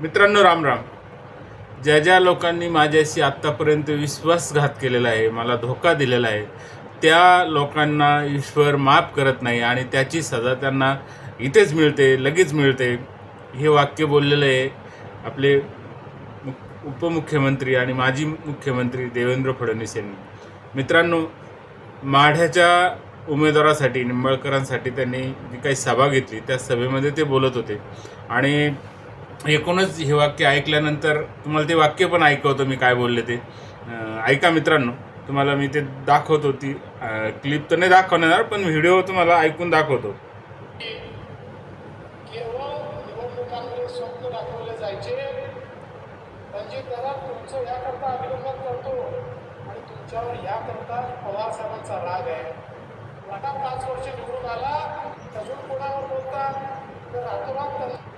मित्रांनो राम राम. ज्या ज्या लोकांनी माझ्याशी आत्तापर्यंत विश्वासघात केलेला आहे मला धोका दिलेला आहे त्या लोकांना ईश्वर माफ करत नाही आणि त्याची सजा त्यांना इथेच मिळते लगेच मिळते. हे वाक्य बोललेलं आहे आपले उपमुख्यमंत्री आणि माजी मुख्यमंत्री देवेंद्र फडणवीस यांनी. मित्रांनो माढ्याच्या उमेदवारासाठी निंबाळकरांसाठी त्यांनी जी काही सभा घेतली त्या सभेमध्ये ते बोलत होते. आणि एकूणच हे वाक्य ऐकल्यानंतर तुम्हाला ते वाक्य पण ऐकवतो मी काय बोलले ते. ऐका मित्रांनो तुम्हाला मी ते दाखवतो ती क्लिप तर नाही दाखवणार पण व्हिडिओ तुम्हाला ऐकून दाखवतो. म्हणजे राग आहे. पाच वर्ष निवडून आला अजून कोणावर बोलता? तर रातोरात त्यांना- आणि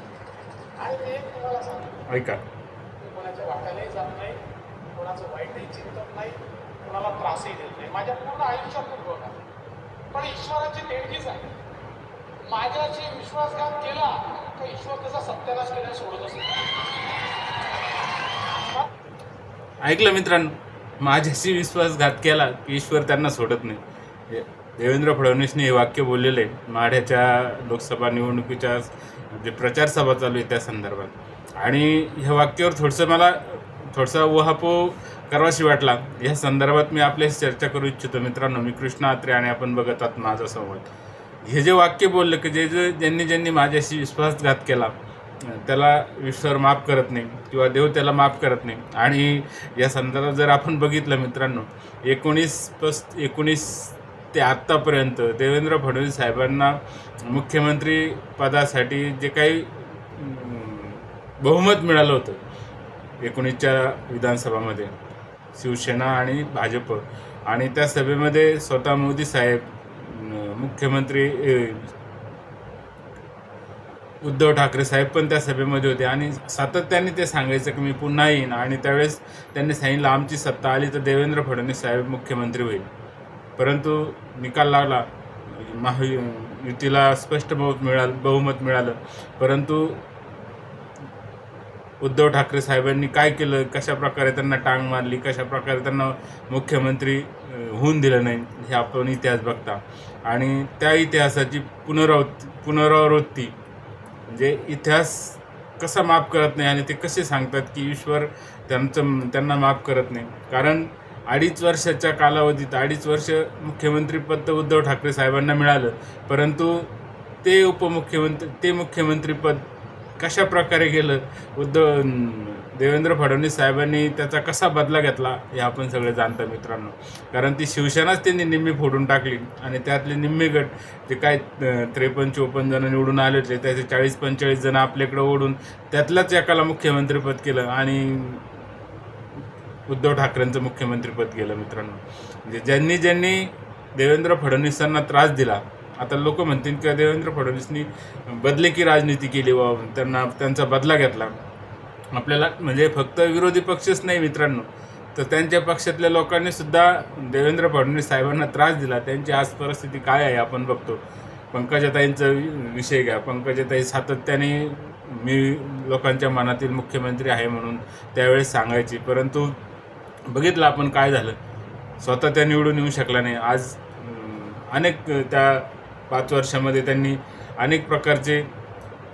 मी एक तुम्हाला सांगतो ऐका. कोणाच्या वाट्यालाही जात नाही कोणाचं वाईटही चिंतत नाही कोणाला त्रासही देत नाही. माझ्या पूर्ण आयुष्यातून बघा पण ईश्वराची देणगीच आहे. माझ्याशी विश्वासघात केला तर ईश्वर त्याचा सत्यानाश केल्या सोडत असतो. ऐकलं मित्रांनो? माझ्याशी विश्वासघात केला की ईश्वर त्यांना सोडत नाही. देवेंद्र फडणवीसने हे वाक्य बोललेलं आहे माढ्याच्या लोकसभा निवडणुकीच्या जे प्रचार सभा चालू आहे त्या संदर्भात. आणि ह्या वाक्यावर थोडंसं मला थोडसा उहापोह करावाशी वाटला. या संदर्भात मी आपल्याशी चर्चा करू इच्छितो. मित्रांनो मी कृष्ण आत्रे आणि आपण बघत आहात माझा संवाद. हे जे वाक्य बोललं की जे जे ज्यांनी ज्यांनी माझ्याशी विश्वासघात केला त्याला विश्वावर माफ करत नाही किंवा देव त्याला माफ करत नाही. आणि या संदर्भात जर आपण बघितलं मित्रांनो एकोणीस पस एकोणीस ते आत्तापर्यंत देवेंद्र फडणवीस साहेबांना मुख्यमंत्री पदासाठी जे काही बहुमत मिळालं होतं एकोणीसच्या विधानसभामध्ये शिवसेना आणि भाजप. आणि त्या सभेमध्ये स्वतः मोदी साहेब मुख्यमंत्री उद्धव ठाकरे साहेब पण त्या सभेमध्ये होते. आणि सातत्याने ते सांगायचं की मी पुन्हा येईन. आणि त्यावेळेस त्यांनी सांगितलं आमची सत्ता आली तर देवेंद्र फडणवीस साहेब मुख्यमंत्री होईल. परंतु निकाल लागला महायु युतीला स्पष्ट बहुमत मिळालं बहुमत मिळालं. परंतु उद्धव ठाकरे साहेबांनी काय केलं कशा प्रकारे त्यांना टांग मारली कशा प्रकारे त्यांना मुख्यमंत्री होऊन दिलं नाही हे आपण इतिहास बघता. आणि त्या इतिहासाची पुनरावृत्ती पुनरावृत्ती म्हणजे इतिहास कसा माफ करत नाही आणि ते कसे सांगतात की ईश्वर त्यांचं त्यांना माफ करत नाही. कारण अडीच वर्षाच्या कालावधीत अडीच वर्ष मुख्यमंत्रीपद तर उद्धव ठाकरे साहेबांना मिळालं. परंतु ते उपमुख्यमंत्री ते मुख्यमंत्रीपद कशा प्रकारे गेलं? उद्धव देवेंद्र फडणवीस साहेबांनी त्याचा कसा बदला घेतला? हे आपण सगळे जाणतो मित्रांनो. कारण ती शिवसेनाच त्यांनी निम्मी फोडून टाकली आणि त्यातले निम्मे गट जे काय त्रेपन्न चोपन्न जण निवडून आले होते त्याचे चाळीस पंचेचाळीस जण आपल्याकडे ओढून त्यातल्याच एकाला मुख्यमंत्रीपद केलं आणि उद्धव ठाकरेंचं मुख्यमंत्रीपद गेलं मित्रांनो. म्हणजे ज्यांनी ज्यांनी देवेंद्र फडणवीसांना त्रास दिला आता लोक म्हणतील की देवेंद्र फडणवीसनी बदले की राजनीती केली व त्यांना त्यांचा बदला घेतला. आपल्याला म्हणजे फक्त विरोधी पक्षच नाही मित्रांनो तर त्यांच्या पक्षातल्या लोकांनी सुद्धा देवेंद्र फडणवीस साहेबांना त्रास दिला. त्यांची आज परिस्थिती काय आहे आपण बघतो. पंकजाताईंचा वि- विषय घ्या. पंकजाताई सातत्याने मी लोकांच्या मनातील मुख्यमंत्री आहे म्हणून त्यावेळेस सांगायची परंतु बघितलं आपण काय झालं. स्वतः त्या निवडून येऊ शकला नाही. आज अनेक त्या पाच वर्षामध्ये त्यांनी अनेक प्रकारचे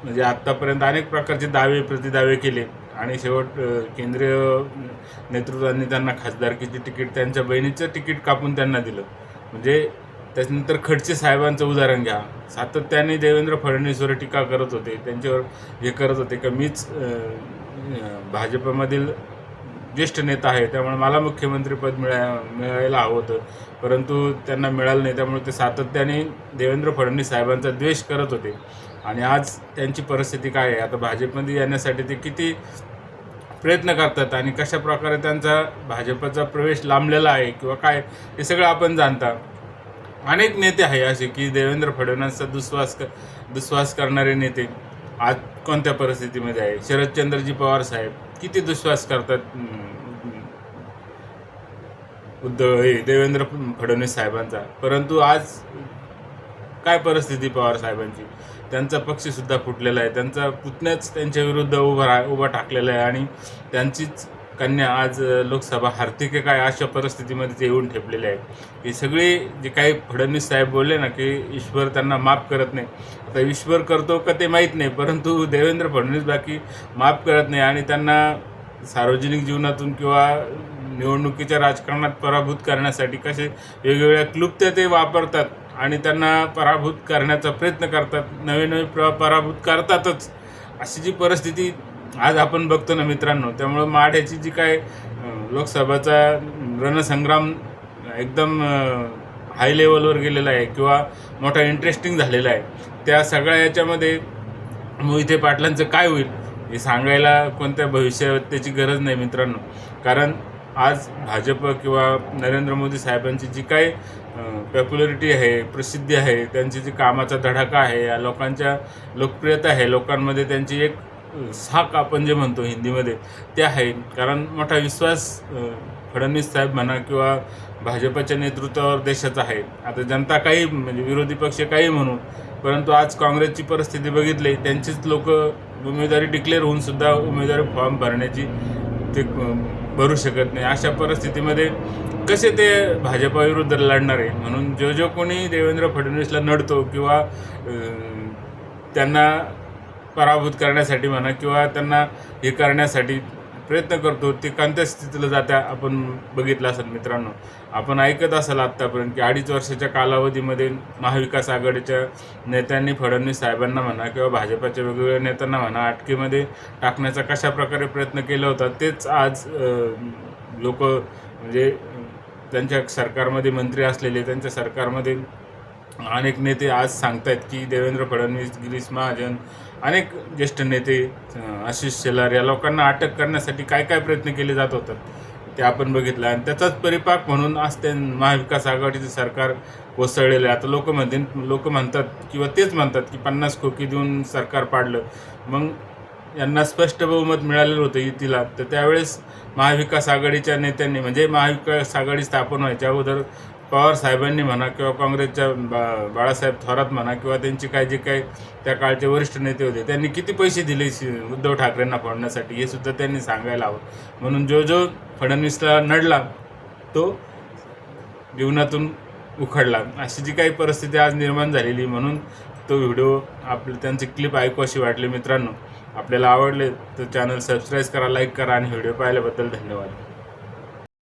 म्हणजे आत्तापर्यंत अनेक प्रकारचे दावे प्रतिदावे केले. आणि शेवट केंद्रीय नेतृत्वांनी त्यांना खासदारकीची तिकीट त्यांच्या बहिणीचं तिकीट कापून त्यांना दिलं. म्हणजे त्याच्यानंतर खडसे साहेबांचं उदाहरण घ्या. सातत्याने देवेंद्र फडणवीसवर टीका करत होते. त्यांच्यावर हे करत होते. का मीच भाजपमधील ज्येष्ठ नेता आहे त्यामुळे मला मुख्यमंत्रीपद मिळा मिळायला हवं होतं. परंतु त्यांना मिळालं नाही त्यामुळे ते सातत्याने देवेंद्र फडणवीस साहेबांचा द्वेष करत होते. आणि आज त्यांची परिस्थिती काय आहे? आता भाजपमध्ये येण्यासाठी ते किती प्रयत्न करतात आणि कशा प्रकारे त्यांचा भाजपचा प्रवेश लांबलेला आहे किंवा काय हे सगळं आपण जाणता. अनेक नेते आहे असे की देवेंद्र फडणवीसचा दुस्वास क दुस्वास करणारे नेते आज कोणत्या परिस्थितीमध्ये आहे? शरदचंद्रजी पवार साहेब किती दुश्वास करतात? उद्धव हे देवेंद्र फडणवीस साहेबांचा. परंतु आज काय परिस्थिती पवार साहेबांची? त्यांचा पक्षसुद्धा फुटलेला आहे. त्यांचा पुतण्याच त्यांच्या विरुद्ध उभा उभा ठाकलेला आहे आणि त्यांचीच कन्या आज लोकसभा हरते की काय अशा परिस्थितीमध्ये ते येऊन ठेपलेले आहे हे सगळे जे काही फडणवीस साहेब बोलले ना की ईश्वर त्यांना माफ करत नाही. आता ईश्वर करतो का ते माहीत नाही परंतु देवेंद्र फडणवीस बाकी माफ करत नाही आणि त्यांना सार्वजनिक जीवनातून किंवा निवडणुकीच्या राजकारणात पराभूत करण्यासाठी कसे वेगवेगळ्या क्लुप्त्या ते वापरतात आणि त्यांना पराभूत करण्याचा प्रयत्न करतात नवे नवे प्र पराभूत करतातच. अशी जी परिस्थिती आज आपण बघतो ना मित्रांनो त्यामुळं माढ्याची जी काय लोकसभाचा रणसंग्राम एकदम हाय लेवलवर गेलेला आहे किंवा मोठा इंटरेस्टिंग झालेला आहे त्या सगळ्या याच्यामध्ये मोहिते पाटलांचं काय होईल हे सांगायला कोणत्या भविष्यवक्त्याची गरज नाही मित्रांनो. कारण आज भाजप किंवा नरेंद्र मोदी साहेबांची जी काही पॉप्युलरिटी आहे प्रसिद्धी आहे त्यांची जी कामाचा धडाका आहे या लोकांच्या लोकप्रियता आहे लोकांमध्ये त्यांची एक साक आपण जे म्हणतो हिंदीमध्ये ते आहे. कारण मोठा विश्वास फडणवीस साहेब म्हणा किंवा भाजपच्या नेतृत्वावर देशाचा आहे. आता जनता काही म्हणजे विरोधी पक्ष काही म्हणू परंतु आज काँग्रेसची परिस्थिती बघितली त्यांचीच लोक उमेदवारी डिक्लेअर होऊन सुद्धा उमेदवारी फॉर्म भरण्याची ते भरू शकत नाही. अशा परिस्थितीमध्ये कसे ते भाजपाविरुद्ध लढणार आहे? म्हणून जो जो कोणी देवेंद्र फडणवीसला नडतो किंवा त्यांना पराभूत करण्यासाठी म्हणा किंवा त्यांना हे करण्यासाठी प्रयत्न करतो ते कोणत्या स्थितीला जात्या आपण बघितलं असेल मित्रांनो. आपण ऐकत असाल आत्तापर्यंत की अडीच वर्षाच्या कालावधीमध्ये महाविकास आघाडीच्या नेत्यांनी फडणवीस साहेबांना म्हणा किंवा भाजपाच्या वेगवेगळ्या नेत्यांना म्हणा अटकेमध्ये टाकण्याचा कशा प्रकारे प्रयत्न केला होता तेच आज लोक म्हणजे त्यांच्या सरकारमध्ये मंत्री असलेले त्यांच्या सरकारमध्ये अनेक नेते आज सांगतायत की देवेंद्र फडणवीस गिरीश महाजन अनेक ज्येष्ठ नेते आशिष शेलार या लोकांना अटक करण्यासाठी काय काय प्रयत्न केले जात होतात ते आपण बघितलं. आणि त्याचाच परिपाक म्हणून आज ते महाविकास आघाडीचं सरकार कोसळलेलं आहे. आता लोक म्हणतील लोक म्हणतात किंवा तेच म्हणतात की पन्नास खोकी देऊन सरकार पाडलं. मग यांना स्पष्ट बहुमत मिळालेलं होतं युतीला. तर त्यावेळेस महाविकास आघाडीच्या नेत्यांनी म्हणजे महाविकास आघाडी स्थापन व्हायच्या अगोदर पवार साहेबांनी म्हणा किंवा काँग्रेसच्या बा बाळासाहेब थोरात म्हणा किंवा त्यांची काय जे काही त्या काळचे वरिष्ठ नेते होते त्यांनी किती पैसे दिले उद्धव ठाकरेंना फोडण्यासाठी हे सुद्धा त्यांनी सांगायला हवं. म्हणून जो जो फडणवीसला नडला तो जीवनातून उखडला. अशी जी काही परिस्थिती आज निर्माण झालेली म्हणून तो व्हिडिओ आपले त्यांचे क्लिप ऐकू अशी वाटली मित्रांनो. आपल्याला आवडले तर चॅनल सबस्क्राईब करा लाईक करा आणि व्हिडिओ पाहिल्याबद्दल धन्यवाद.